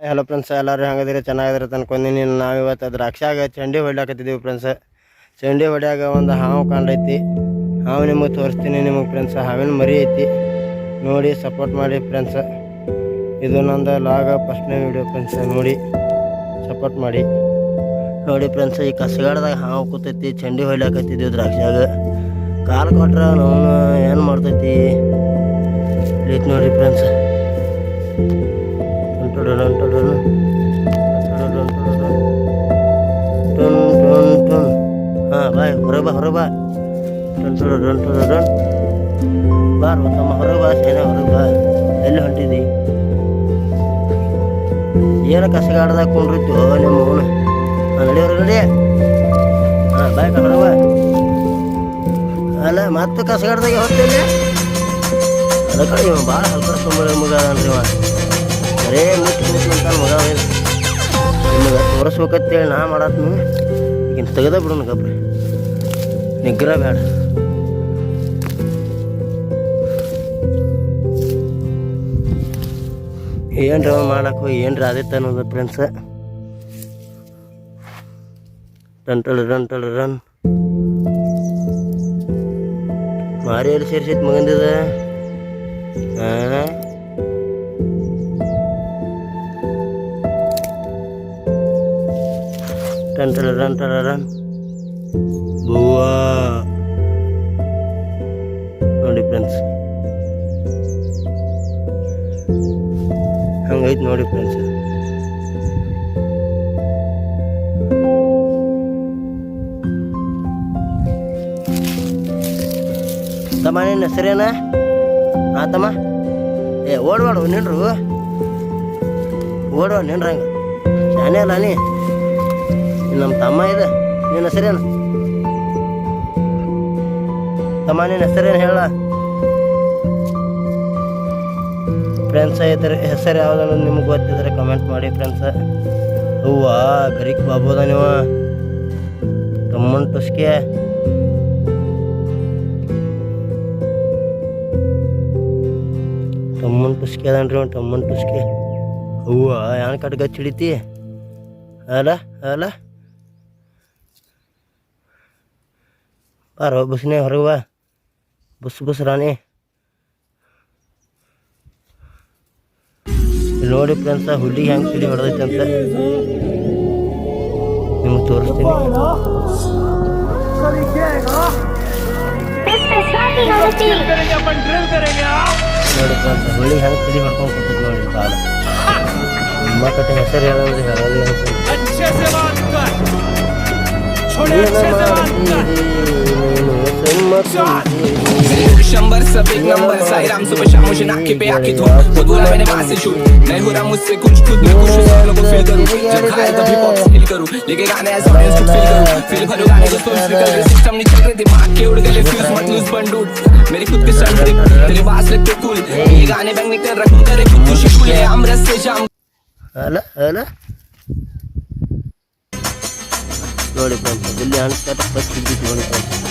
Hello friends ಎಲ್ಲರೂ ಹೆಂಗದಿರಿ ಚೆನ್ನಾಗಿದ್ರೆ ತಂದ್ಕೊಂಡಿನಿ ನಾವಿವತ್ತು ದ್ರಾಕ್ಷಾಗ ಚಂಡಿ ಹೊಡ್ಯಾಕತ್ತಿದ್ದೀವಿ ಫ್ರೆಂಡ್ಸ್ ಚಂಡಿ ಹೊಡ್ಯಾಗ ಒಂದು ಹಾವು ಕಂಡೈತಿ ಹಾವು ನಿಮಗೆ ತೋರಿಸ್ತೀನಿ ನಿಮಗೆ ಫ್ರೆಂಡ್ಸ್ ಹಾವಿನ ಮರಿ ಐತಿ. ನೋಡಿ ಸಪೋರ್ಟ್ ಮಾಡಿ ಫ್ರೆಂಡ್ಸ್ ಇದು ನಂದು ಲಾಗ ಫಸ್ಟ್ನೇ ವಿಡಿಯೋ ಫ್ರೆಂಡ್ಸ್ ನೋಡಿ ಸಪೋರ್ಟ್ ಮಾಡಿ. ನೋಡಿ ಫ್ರೆಂಡ್ಸ್ ಈ ಕಸಗಾಡ್ದಾಗ ಹಾವು ಕೂತೈತಿ, ಚಂಡಿ ಹೊಡ್ಯಾಕತ್ತಿದ್ದೀವಿ ದ್ರಾಕ್ಷಾಗ ಕಾಲು ಕೊಟ್ರೆ ನಾವು ಏನು ಮಾಡ್ತೈತಿ? ನೋಡಿ ಫ್ರೆಂಡ್ಸ್ ಬಾಯ್ ಹೊರಬಾ ಹೊರಬಾ ಡೊಂಟು ಡೊಂಟು ಡೊಂಟ್ ಬಾರ್ ತಮ್ಮ ಹೊರಬಾ ಸೇನ ಹೊರಬಾ ಎಲ್ಲಿ ಹೊಂಟಿದ್ದಿ ಏನು ಕಸಗಾಡ್ದಾಗ ಕೊಂಡಿತ್ತು ನಿಮ್ಮ ಅವನು ನಡಿ ಹೊರಗಡೆ ಹಾಂ ಬಾಯ್ ಹೊರಬಾ ಅಲ್ಲ, ಮತ್ತೆ ಕಸಗಾಡ್ದಾಗ ಹೊತ್ತಿಲ್ಲ ಅದಕ್ಕೆ ಇವ ಭಾಳ ಹಲ್ಕರ್ ಸುಮ್ಮನೆ ಮಗ ಅನ್ರಿ ಇವ. ಬರೇ ಮುಟ್ಟು ಮುಟ್ಟು ಅಂತ ಮಗ ನಿಮಗೆ ತೋರಿಸ್ಬೇಕಂತೇಳಿ ನಾ ಮಾಡತ್ನು ಈಗಿನ ತೆಗೆದ ಬಿಡೋಣ ಗಬ್ರಿ ನಿಗ್ರಹ ಬೇಡ. ಏನ್ರ ಮಾಡಕ್ಕೆ ಏನ್ರ ಆದಿತ್ತ ಅನ್ನೋದು ಫ್ರೆಂಡ್ಸ್ ರನ್ ಟಳ್ ರನ್ ಟಳ್ ರನ್. ಮಾರಿ ಎಲ್ಲಿ ಸೇರ್ಸೈತಿ ಮಗಂದಿದ. ಹಾಂ ರನ್ ಬುವಾ ನೋಡಿ ಫ್ರೆಂಡ್ಸ್ ಹಂಗೈತೆ ನೋಡಿ ಫ್ರೆಂಡ್ಸ್ ತಮ್ಮ, ನಿನ್ನ ಹೆಸರೇನ? ಆ ತಮ್ಮ ಏ ಓಡ್ಬೇಡ ನಿನ್ರು ಓಡುವ ನಿನ್ರಂಗ ನಾನೇ ಅಲ್ಲ, ನೀ? ನಮ್ಮ ತಮ್ಮ ಇದು. ನಿನ್ನ ಹೆಸರೇನು? ತಮ್ಮ, ನಿನ್ನ ಹೆಸರೇನು ಹೇಳ? ಫ್ರೆಂಡ್ಸ್ ಇದ್ರ ಹೆಸರು ಯಾವ್ದು ನಿಮ್ಗೆ ಗೊತ್ತಿದ್ರೆ ಕಮೆಂಟ್ ಮಾಡಿ ಫ್ರೆಂಡ್ಸ್ ಹೂವ ಗರಿಕ್ ಬಾಬೋದ ನೀವ. ಕಮ್ಮನ್ ಟುಸ್ಕೆ ತಮ್ಮನ್ ಟುಸ್ಕೆ ಅದನ್ರಿ ಒಂದು ಟಮ್ಮನ್ ಟುಸ್ಕೆ ಹೂವ ಯಾನ್ ಕಟ್ ಗಚ್ಚ ಹಿಡಿತಿ ಅಲ್ಲ ಅಲ್ಲ. ಬಾರೋ ಬಸ್ನೇ ಹೊರಗೆ ಬಾ ಬಸ್ ಬಸ್ ರಾಣಿ ಲೋಡಿ ನೋಡಿ ಫ್ರೆಂಡ್ಸ ಹುಲಿ ಹೆಂಗೆ ಸಿಡಿ ಹೊಡೆದೈತೆ ಅಂತ ನಿಮಗೆ ತೋರಿಸ್ತೀನಿ ನೋಡಿ ಫ್ರೆಂಡ್ಸ್ ಹುಲಿ ಹೆಂಗೆ ಸಿಡಿ ಹೊಡ್ಕೊಂಡು ನೋಡಿ ಕಾಲ ನಿಮ್ಮ ಕಟ್ಟೆ ಹೆಸರು ಹೇಳೋದು ಹೇಳೋದು शंबर सब एक नंबर साहिराम सुबह शाम मुझे नाके पे आके धो वो बोला मैंने वहां से शूट नहीं हो रहा मुझसे कुछ खुद में कुछ सब लोगों को फील करूं जब खाए तभी पॉप फील करूं लेके गाने ऐसा ऑडियंस को फील करूं फील भरो गाने को सोच निकल गए सिस्टम नहीं चल रहे दिमाग के उड़ गए फ्यूज मत लूज बंडूट मेरी खुद के सन ट्रिप तेरे पास लगते कूल ये गाने बैंग निकल रखूं तेरे खुद को शिशुल है अमृत से जाम ಅಲ್ಲ ಅಲ್ಲ ನೋಡಿ ಫ್ರೆಂಡ್ಸ್ ಇಲ್ಲಿ ಅನ್ಸ್ತಾರೆ ಫಸ್ಟ್ ಇದ್ದಿದ್ದು ನೋಡಿ ಫ್ರೆಂಡ್ಸ್